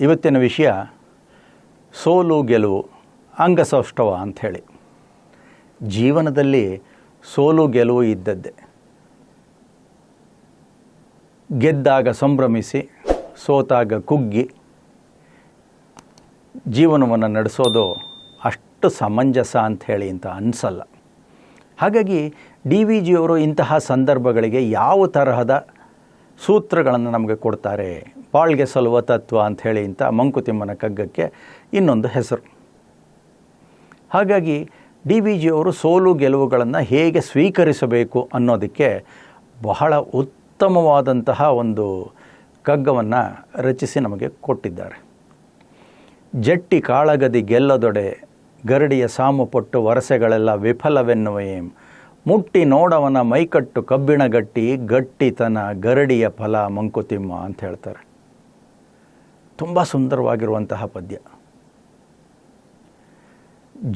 ಇವತ್ತಿನ ವಿಷಯ ಸೋಲು ಗೆಲುವು, ಅಂಗಸೌಷ್ಠವ ಅಂಥೇಳಿ. ಜೀವನದಲ್ಲಿ ಸೋಲು ಗೆಲುವು ಇದ್ದದ್ದೇ. ಗೆದ್ದಾಗ ಸಂಭ್ರಮಿಸಿ, ಸೋತಾಗ ಕುಗ್ಗಿ, ಜೀವನವನ್ನು ನಡೆಸೋದು ಅಷ್ಟು ಸಮಂಜಸ ಅಂಥೇಳಿ ಅಂತ ಅನಿಸಲ್ಲ. ಹಾಗಾಗಿ ಡಿ ವಿ ಜಿಯವರು ಇಂತಹ ಸಂದರ್ಭಗಳಿಗೆ ಯಾವ ತರಹದ ಸೂತ್ರಗಳನ್ನು ನಮಗೆ ಕೊಡ್ತಾರೆ. ಬಾಳ್ಗೆ ಸಲುವ ತತ್ವ ಅಂಥೇಳಿ ಇಂಥ ಮಂಕುತಿಮ್ಮನ ಕಗ್ಗಕ್ಕೆ ಇನ್ನೊಂದು ಹೆಸರು. ಹಾಗಾಗಿ ಡಿ ವಿ ಜಿಯವರು ಸೋಲು ಗೆಲುವುಗಳನ್ನು ಹೇಗೆ ಸ್ವೀಕರಿಸಬೇಕು ಅನ್ನೋದಕ್ಕೆ ಬಹಳ ಉತ್ತಮವಾದಂತಹ ಒಂದು ಕಗ್ಗವನ್ನು ರಚಿಸಿ ನಮಗೆ ಕೊಟ್ಟಿದ್ದಾರೆ. ಜಟ್ಟಿ ಕಾಳಗದಿ ಗೆಲ್ಲದೊಡೆ ಗರಡಿಯ ಸಾಮು ಪಟ್ಟು ವರಸೆಗಳೆಲ್ಲ ವಿಫಲವೆನ್ನುವೆಯೇಂ ಮುಟ್ಟಿ ನೋಡವನ ಮೈಕಟ್ಟು ಕಬ್ಬಿಣ ಗಟ್ಟಿ, ಗಟ್ಟಿತನ, ಗರಡಿಯ ಫಲ ಮಂಕುತಿಮ್ಮ ಅಂತ ಹೇಳ್ತಾರೆ. ತುಂಬ ಸುಂದರವಾಗಿರುವಂತಹ ಪದ್ಯ.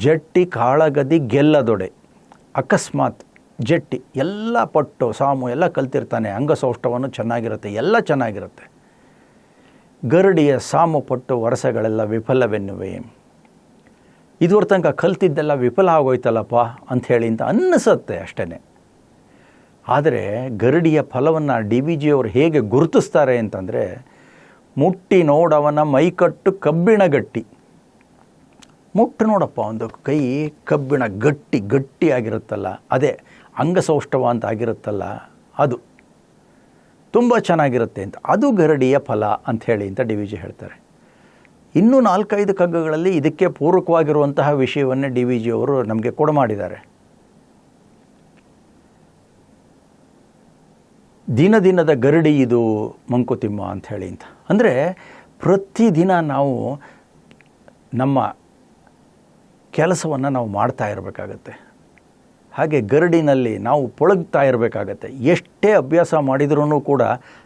ಜಟ್ಟಿ ಕಾಳಗದಿ ಗೆಲ್ಲದೊಡೆ. ಅಕಸ್ಮಾತ್ ಜಟ್ಟಿ ಎಲ್ಲ ಪಟ್ಟು ಸಾಮು ಎಲ್ಲ ಕಲ್ತಿರ್ತಾನೆ ಅಂಗಸೌಷ್ಠವನ್ನು ಚೆನ್ನಾಗಿರುತ್ತೆ, ಎಲ್ಲ ಚೆನ್ನಾಗಿರುತ್ತೆ. ಗರಡಿಯ ಸಾಮು ಪಟ್ಟು ವರಸಗಳೆಲ್ಲ ವಿಫಲವೆನ್ನುವೆ. ಇದುವರ ತನಕ ಕಲ್ತಿದ್ದೆಲ್ಲ ವಿಫಲ ಆಗೋಯ್ತಲ್ಲಪ್ಪ ಅಂಥೇಳಿ ಅಂತ ಅನ್ನಿಸುತ್ತೆ ಅಷ್ಟೇ ಆದರೆ ಗರಡಿಯ ಫಲವನ್ನು ಡಿ ವಿ ಜಿಯವರು ಹೇಗೆ ಗುರುತಿಸ್ತಾರೆ ಅಂತಂದರೆ ಮುಟ್ಟಿ ನೋಡವನ ಮೈಕಟ್ಟು ಕಬ್ಬಿಣ ಗಟ್ಟಿ. ಮುಟ್ಟು ನೋಡಪ್ಪ, ಒಂದು ಕೈ ಕಬ್ಬಿಣ ಗಟ್ಟಿ ಗಟ್ಟಿ ಆಗಿರುತ್ತಲ್ಲ, ಅದೇ ಅಂಗಸೌಷ್ಠವ ಅಂತ ಆಗಿರುತ್ತಲ್ಲ, ಅದು. ತುಂಬ ಚೆನ್ನಾಗಿರುತ್ತೆ ಅಂತ. ಅದು ಗರಡಿಯ ಫಲ ಅಂಥೇಳಿ ಅಂತ ಡಿ ವಿ ಜಿ ಹೇಳ್ತಾರೆ. ಇನ್ನೂ ನಾಲ್ಕೈದು ಕಗ್ಗಗಳಲ್ಲಿ ಇದಕ್ಕೆ ಪೂರಕವಾಗಿರುವಂತಹ ವಿಷಯವನ್ನೇ ಡಿ ವಿ ಜಿಯವರು ನಮಗೆ ಕೊಡಮಾಡಿದ್ದಾರೆ ದಿನ ದಿನದ ಗರಡಿ ಇದು ಮಂಕುತಿಮ್ಮ ಅಂತ ಹೇಳಿ ಅಂತ. ಅಂದರೆ ಪ್ರತಿದಿನ ನಾವು ನಮ್ಮ ಕೆಲಸವನ್ನು ನಾವು ಮಾಡ್ತಾ ಇರಬೇಕಾಗತ್ತೆ. ಹಾಗೆ ಗರಡಿನಲ್ಲಿ ನಾವು ಪೊಳಗ್ತಾ ಇರಬೇಕಾಗತ್ತೆ. ಎಷ್ಟೇ ಅಭ್ಯಾಸ ಮಾಡಿದ್ರೂ ಕೂಡ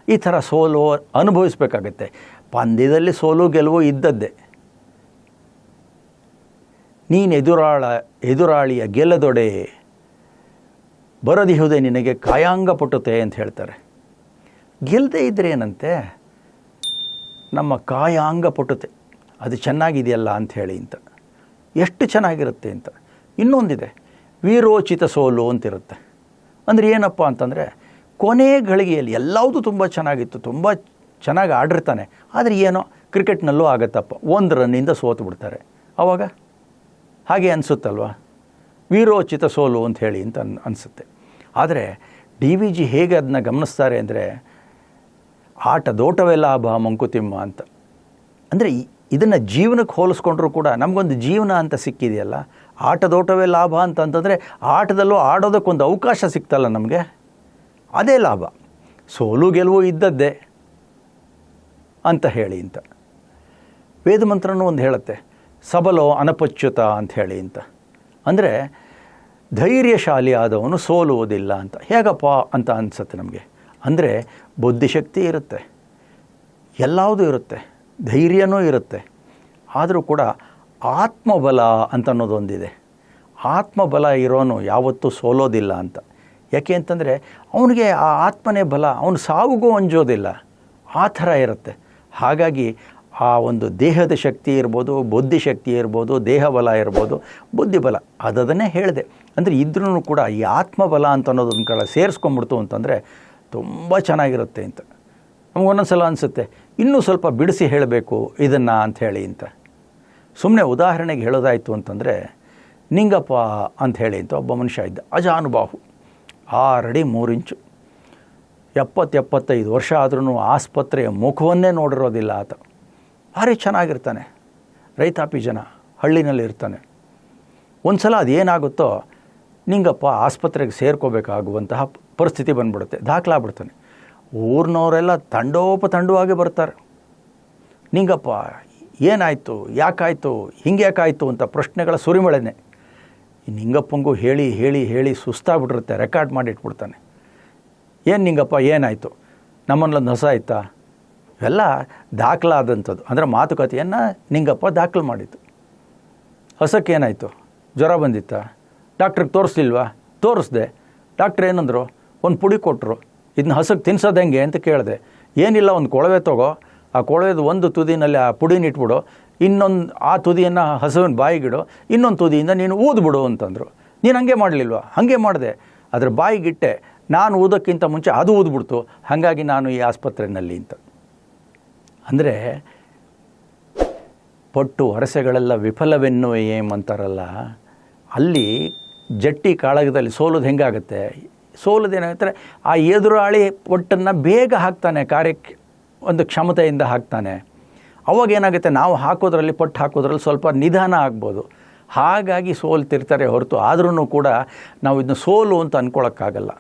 ಈ ಥರ ಸೋಲು ಅನುಭವಿಸ್ಬೇಕಾಗತ್ತೆ. ಪಂದ್ಯದಲ್ಲಿ ಸೋಲು ಗೆಲುವು ಇದ್ದದ್ದೇ. ನೀನು ಎದುರಾಳ, ಎದುರಾಳಿಯ ಗೆಲ್ಲದೊಡೆ ಬರದಿಹುದೆ ನಿನಗೆ ಕಾಯಾಂಗ ಪುಟ್ಟುತ್ತೆ ಅಂತ ಹೇಳ್ತಾರೆ. ಗೆಲ್ಲದೆ ಇದ್ದರೆ ಏನಂತೆ? ನಮ್ಮ ಕಾಯಾಂಗ ಪುಟ್ಟುತ್ತೆ. ಅದು ಚೆನ್ನಾಗಿದೆಯಲ್ಲ ಅಂಥೇಳಿ ಅಂತ. ಎಷ್ಟು ಚೆನ್ನಾಗಿರುತ್ತೆ ಅಂತ. ಇನ್ನೊಂದಿದೆ, ವೀರೋಚಿತ ಸೋಲು ಅಂತಿರುತ್ತೆ. ಅಂದರೆ ಏನಪ್ಪ ಅಂತಂದರೆ, ಕೊನೆ ಗಳಿಗೆಯಲ್ಲಿ ಎಲ್ಲವೂ ತುಂಬ ಚೆನ್ನಾಗಿತ್ತು, ತುಂಬ ಚೆನ್ನಾಗಿ ಆಡಿರ್ತಾನೆ. ಆದರೆ ಏನೋ ಕ್ರಿಕೆಟ್ನಲ್ಲೂ ಆಗತ್ತಪ್ಪ. ಒಂದು ರನ್ನಿಂದ ಸೋತು ಬಿಡ್ತಾರೆ. ಆವಾಗ ಹಾಗೆ ಅನಿಸುತ್ತಲ್ವ? ವೀರೋಚಿತ ಸೋಲು ಅಂತ ಹೇಳಿ ಅಂತ ಅನ್, ಅನಿಸುತ್ತೆ. ಆದರೆ ಡಿ ವಿ ಜಿ ಹೇಗೆ ಅದನ್ನ ಗಮನಿಸ್ತಾರೆ ಅಂದರೆ ಆಟದೋಟವೇ ಲಾಭ ಮಂಕುತಿಮ್ಮ ಅಂತ. ಅಂದರೆ ಇದನ್ನು ಜೀವನಕ್ಕೆ ಹೋಲಿಸ್ಕೊಂಡ್ರೂ ಕೂಡ ನಮಗೊಂದು ಜೀವನ ಅಂತ ಸಿಕ್ಕಿದೆಯಲ್ಲ? ಆಟದೋಟವೇ ಲಾಭ ಅಂತಂತಂದರೆ ಆಟದಲ್ಲೂ ಆಡೋದಕ್ಕೊಂದು ಅವಕಾಶ ಸಿಗ್ತಲ್ಲ ನಮಗೆ? ಅದೇ ಲಾಭ. ಸೋಲು ಗೆಲುವು ಇದ್ದದ್ದೇ. ಅಂತ ಹೇಳಿ ಅಂತ. ವೇದಮಂತ್ರನೂ ಒಂದು ಹೇಳುತ್ತೆ, ಸಬಲೋ ಅನಪಚ್ಯುತ ಅಂತ ಹೇಳಿ ಅಂತ. ಅಂದರೆ ಧೈರ್ಯಶಾಲಿ ಆದವನು ಸೋಲುವುದಿಲ್ಲ ಅಂತ. ಹೇಗಪ್ಪ ಅಂತ ಅನಿಸುತ್ತೆ ನಮಗೆ. ಅಂದರೆ ಬುದ್ಧಿಶಕ್ತಿ ಇರುತ್ತೆ, ಎಲ್ಲವುದೂ ಇರುತ್ತೆ, ಧೈರ್ಯನೂ ಇರುತ್ತೆ. ಆದರೂ ಕೂಡ ಆತ್ಮಬಲ ಅಂತ ಅನ್ನೋದೊಂದಿದೆ. ಆತ್ಮಬಲ ಇರೋನು ಯಾವತ್ತೂ ಸೋಲೋದಿಲ್ಲ ಅಂತ. ಯಾಕೆ ಅಂತಂದರೆ, ಅವನಿಗೆ ಆ ಆತ್ಮನೇ ಬಲ, ಅವನು ಸಾವುಗೂ ಅಂಜೋದಿಲ್ಲ. ಆ ಥರ ಇರುತ್ತೆ. ಹಾಗಾಗಿ ಆ ಒಂದು ದೇಹದ ಶಕ್ತಿ ಇರ್ಬೋದು ಬುದ್ಧಿಶಕ್ತಿ ಇರ್ಬೋದು, ದೇಹಬಲ ಇರ್ಬೋದು, ಬುದ್ಧಿಬಲ ಅದನ್ನೇ ಹೇಳಿದೆ. ಅಂದರೆ ಇದ್ರೂ ಕೂಡ ಈ ಆತ್ಮಬಲ ಅಂತ ಅನ್ನೋದೊಂದು ಕಡೆ ಸೇರಿಸ್ಕೊಂಬಿಡ್ತು ಅಂತಂದರೆ ತುಂಬ ಚೆನ್ನಾಗಿರುತ್ತೆ ಅಂತ ನಮ್ಗೆ ಒಂದೊಂದು ಸಲ ಅನಿಸುತ್ತೆ, ಇನ್ನೂ ಸ್ವಲ್ಪ ಬಿಡಿಸಿ ಹೇಳಬೇಕು ಇದನ್ನು ಅಂಥೇಳಿ ಅಂತ ಸುಮ್ಮನೆ ಉದಾಹರಣೆಗೆ ಹೇಳೋದಾಯಿತು ಅಂತಂದರೆ, ನಿಂಗಪ್ಪ ಅಂತ ಹೇಳಿ ಅಂತ ಒಬ್ಬ ಮನುಷ್ಯ ಇದ್ದ, ಅಜಾನುಬಾಹು, ಆರಡಿ ಮೂರು ಇಂಚು. ಎಪ್ಪತ್ತು ಎಪ್ಪತ್ತೈದು ವರ್ಷ ಆದ್ರೂ ಆಸ್ಪತ್ರೆಯ ಮುಖವನ್ನೇ ನೋಡಿರೋದಿಲ್ಲ ಆತ. ಭಾರಿ ಚೆನ್ನಾಗಿರ್ತಾನೆ. ರೈತಾಪಿ ಜನ ಹಳ್ಳಿನಲ್ಲಿ ಇರ್ತಾನೆ. ಒಂದು ಸಲ ಅದೇನಾಗುತ್ತೋ ನಿಂಗಪ್ಪ ಆಸ್ಪತ್ರೆಗೆ ಸೇರ್ಕೋಬೇಕಾಗುವಂತಹ ಪರಿಸ್ಥಿತಿ ಬಂದ್ಬಿಡುತ್ತೆ. ದಾಖಲಾಗ್ಬಿಡ್ತಾನೆ ಊರಿನವರೆಲ್ಲ ತಂಡೋಪತಂಡವಾಗಿ ಬರ್ತಾರೆ. ನಿಂಗಪ್ಪ, ಏನಾಯಿತು? ಯಾಕಾಯಿತು? ಹಿಂಗೆ ಯಾಕಾಯಿತು ಅಂತ ಪ್ರಶ್ನೆಗಳ ಸುರಿಮಳೆನೆ. ನಿಂಗಪ್ಪಂಗೂ ಹೇಳಿ ಹೇಳಿ ಹೇಳಿ ಸುಸ್ತಾಗ್ಬಿಟ್ಟಿರುತ್ತೆ. ರೆಕಾರ್ಡ್ ಮಾಡಿ ಇಟ್ಬಿಡ್ತಾನೆ ಏನು ನಿಂಗಪ್ಪ, ಏನಾಯಿತು? ನಮ್ಮನ್ನೊಂದು ಹೊಸ ಆಯ್ತಾ? ಇವೆಲ್ಲ ದಾಖಲಾದಂಥದ್ದು. ಅಂದರೆ ಮಾತುಕತೆಯನ್ನು ನಿಂಗಪ್ಪ ದಾಖಲು ಮಾಡಿತ್ತು ಹೊಸಕ್ಕೆ ಏನಾಯಿತು? ಜ್ವರ ಬಂದಿತ್ತಾ? ಡಾಕ್ಟ್ರಿಗೆ ತೋರಿಸ್ಲಿಲ್ವಾ? ತೋರಿಸ್ದೆ. ಡಾಕ್ಟ್ರ್ ಏನಂದರು? ಒಂದು ಪುಡಿ ಕೊಟ್ಟರು ಇದನ್ನ ಹಸಕ್ಕೆ ತಿನ್ಸೋದು ಹೆಂಗೆ ಅಂತ ಕೇಳಿದೆ. ಏನಿಲ್ಲ, ಒಂದು ಕೊಳವೆ ತಗೋ. ಆ ಕೊಳವೆದು ಒಂದು ತುದಿನಲ್ಲಿ ಆ ಪುಡಿನ ಇಟ್ಬಿಡು. ಇನ್ನೊಂದು, ಆ ತುದಿಯನ್ನು ಹಸುವಿನ ಬಾಯಿಗಿಡು. ಇನ್ನೊಂದು ತುದಿಯಿಂದ ನೀನು ಊದ್ಬಿಡು ಅಂತಂದರು. ನೀನು ಹಂಗೆ ಮಾಡಲಿಲ್ವ? ಹಾಗೆ ಮಾಡಿದೆ. ಅದ್ರ ಬಾಯಿಗಿಟ್ಟೆ. ನಾನು ಓದೋಕ್ಕಿಂತ ಮುಂಚೆ ಅದು ಓದ್ಬಿಡ್ತು. ಹಾಗಾಗಿ ನಾನು ಈ ಆಸ್ಪತ್ರೆಯಲ್ಲಿ ಅಂತ. ಅಂದರೆ ಪಟ್ಟು ವರಸೆಗಳೆಲ್ಲ ವಿಫಲವೆನ್ನು ಏಮ್ ಅಂತಾರಲ್ಲ, ಅಲ್ಲಿ ಜಟ್ಟಿ ಕಾಳಗದಲ್ಲಿ ಸೋಲೋದು ಹೆಂಗಾಗುತ್ತೆ? ಸೋಲೋದೇನಾಗುತ್ತೆ ಆ ಎದುರಾಳಿ ಪೊಟ್ಟನ್ನು ಬೇಗ ಹಾಕ್ತಾನೆ ಕಾರ್ಯಕ್ಕೆ ಒಂದು ಕ್ಷಮತೆಯಿಂದ ಹಾಕ್ತಾನೆ. ಅವಾಗ ಏನಾಗುತ್ತೆ? ನಾವು ಹಾಕೋದ್ರಲ್ಲಿ, ಪಟ್ಟು ಹಾಕೋದ್ರಲ್ಲಿ ಸ್ವಲ್ಪ ನಿಧಾನ ಆಗ್ಬೋದು. ಹಾಗಾಗಿ ಸೋಲ್ತಿರ್ತಾರೆ ಹೊರತು ಆದ್ರೂ ಕೂಡ ನಾವು ಇದನ್ನ ಸೋಲು ಅಂತ ಅಂದ್ಕೊಳಕ್ಕಾಗಲ್ಲ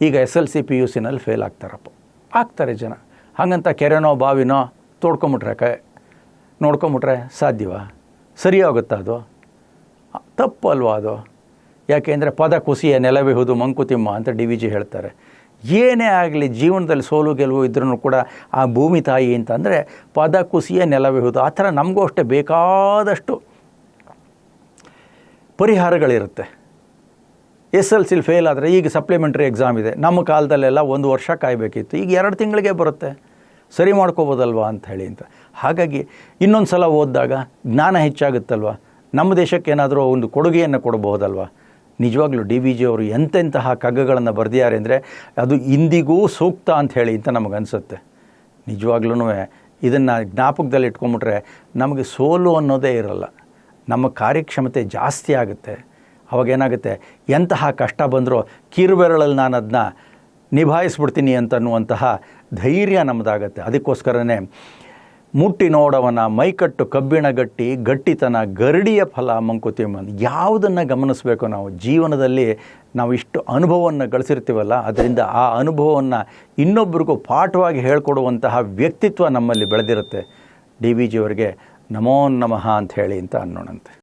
ಈಗ S L C P U ಸಿನಲ್ಲಿ fail ಆಗ್ತಾರಪ್ಪ. ಆಗ್ತಾರೆ ಜನ. ಹಾಗಂತ ಕೆರೆನೋ, ಬಾವಿನೋ ತೋಡ್ಕೊಂಬಿಟ್ರೆ ಕ, ನೋಡ್ಕೊಂಬಿಟ್ರೆ ಸಾಧ್ಯವಾ? ಸರಿ ಹೋಗುತ್ತಾ ಅದು? ತಪ್ಪು ಅಲ್ವಾ ಅದು ಯಾಕೆಂದರೆ ಪದ ಕುಸಿಯ ನೆಲವಿಹುದು ಮಂಕುತಿಮ್ಮ ಅಂತ ಡಿ ವಿ ಜಿ ಹೇಳ್ತಾರೆ. ಏನೇ ಆಗಲಿ, ಜೀವನದಲ್ಲಿ ಸೋಲು ಗೆಲುವು ಇದ್ರೂ ಕೂಡ ಆ ಭೂಮಿ ತಾಯಿ ಅಂತಂದರೆ ಪದ ಕುಸಿಯ ನೆಲವಿಹುದು ಆ ಥರ ನಮಗೂ ಅಷ್ಟೇ ಬೇಕಾದಷ್ಟು ಪರಿಹಾರಗಳಿರುತ್ತೆ. ಎಸ್ ಎಲ್ ಸಿಲಿ ಫೇಲ್ ಆದರೆ ಈಗ ಸಪ್ಲಿಮೆಂಟ್ರಿ ಎಕ್ಸಾಮ್ ಇದೆ. ನಮ್ಮ ಕಾಲದಲ್ಲೆಲ್ಲ ಒಂದು ವರ್ಷ ಕಾಯಬೇಕಿತ್ತು. ಈಗ ಎರಡು ತಿಂಗಳಿಗೆ ಬರುತ್ತೆ. ಸರಿ ಮಾಡ್ಕೋಬೋದಲ್ವಾ ಅಂತ ಹೇಳಿ ಅಂತ. ಹಾಗಾಗಿ ಇನ್ನೊಂದು ಸಲ ಓದಿದಾಗ ಜ್ಞಾನ ಹೆಚ್ಚಾಗುತ್ತಲ್ವ? ನಮ್ಮ ದೇಶಕ್ಕೆ ಏನಾದರೂ ಒಂದು ಕೊಡುಗೆಯನ್ನು ಕೊಡಬಹುದಲ್ವ? ನಿಜವಾಗ್ಲೂ ಡಿ ವಿ ಜಿ ಅವರು ಎಂತೆಂತಹ ಕಗ್ಗಗಳನ್ನು ಬರೆದಿದ್ದಾರೆ ಅಂದರೆ ಅದು ಇಂದಿಗೂ ಸೂಕ್ತ ಅಂತ ಹೇಳಿ ಅಂತ ನಮಗನ್ಸುತ್ತೆ ನಿಜವಾಗ್ಲೂ ಇದನ್ನು ಜ್ಞಾಪಕದಲ್ಲಿ ಇಟ್ಕೊಂಬಿಟ್ರೆ ನಮಗೆ ಸೋಲು ಅನ್ನೋದೇ ಇರಲ್ಲ. ನಮ್ಮ ಕಾರ್ಯಕ್ಷಮತೆ ಜಾಸ್ತಿ ಆಗುತ್ತೆ. ಅವಾಗೇನಾಗುತ್ತೆ? ಎಂತಹ ಕಷ್ಟ ಬಂದರೂ ಕಿರುಬೆರಳಲ್ಲಿ ನಾನು ಅದನ್ನ ನಿಭಾಯಿಸ್ಬಿಡ್ತೀನಿ ಅಂತನ್ನುವಂತಹ ಧೈರ್ಯ ನಮ್ಮದಾಗತ್ತೆ ಅದಕ್ಕೋಸ್ಕರನೇ ಮುಟ್ಟಿ ನೋಡವನ, ಮೈಕಟ್ಟು ಕಬ್ಬಿಣ ಗಟ್ಟಿ ಗಟ್ಟಿತನ, ಗರಡಿಯ ಫಲ ಮಂಕುತಿಮ್ಮ ಯಾವುದನ್ನು ಗಮನಿಸಬೇಕು ನಾವು? ಜೀವನದಲ್ಲಿ ನಾವು ಇಷ್ಟು ಅನುಭವವನ್ನು ಗಳಿಸಿರ್ತೀವಲ್ಲ, ಅದರಿಂದ ಆ ಅನುಭವವನ್ನು ಇನ್ನೊಬ್ಬರಿಗೂ ಪಾಠವಾಗಿ ಹೇಳ್ಕೊಡುವಂತಹ ವ್ಯಕ್ತಿತ್ವ ನಮ್ಮಲ್ಲಿ ಬೆಳೆದಿರುತ್ತೆ. ಡಿ ವಿ ಜಿಯವರಿಗೆ ನಮೋ ನಮಃ ಅಂತ ಹೇಳಿ ಅಂತ ಅನ್ನೋಣಂತೆ.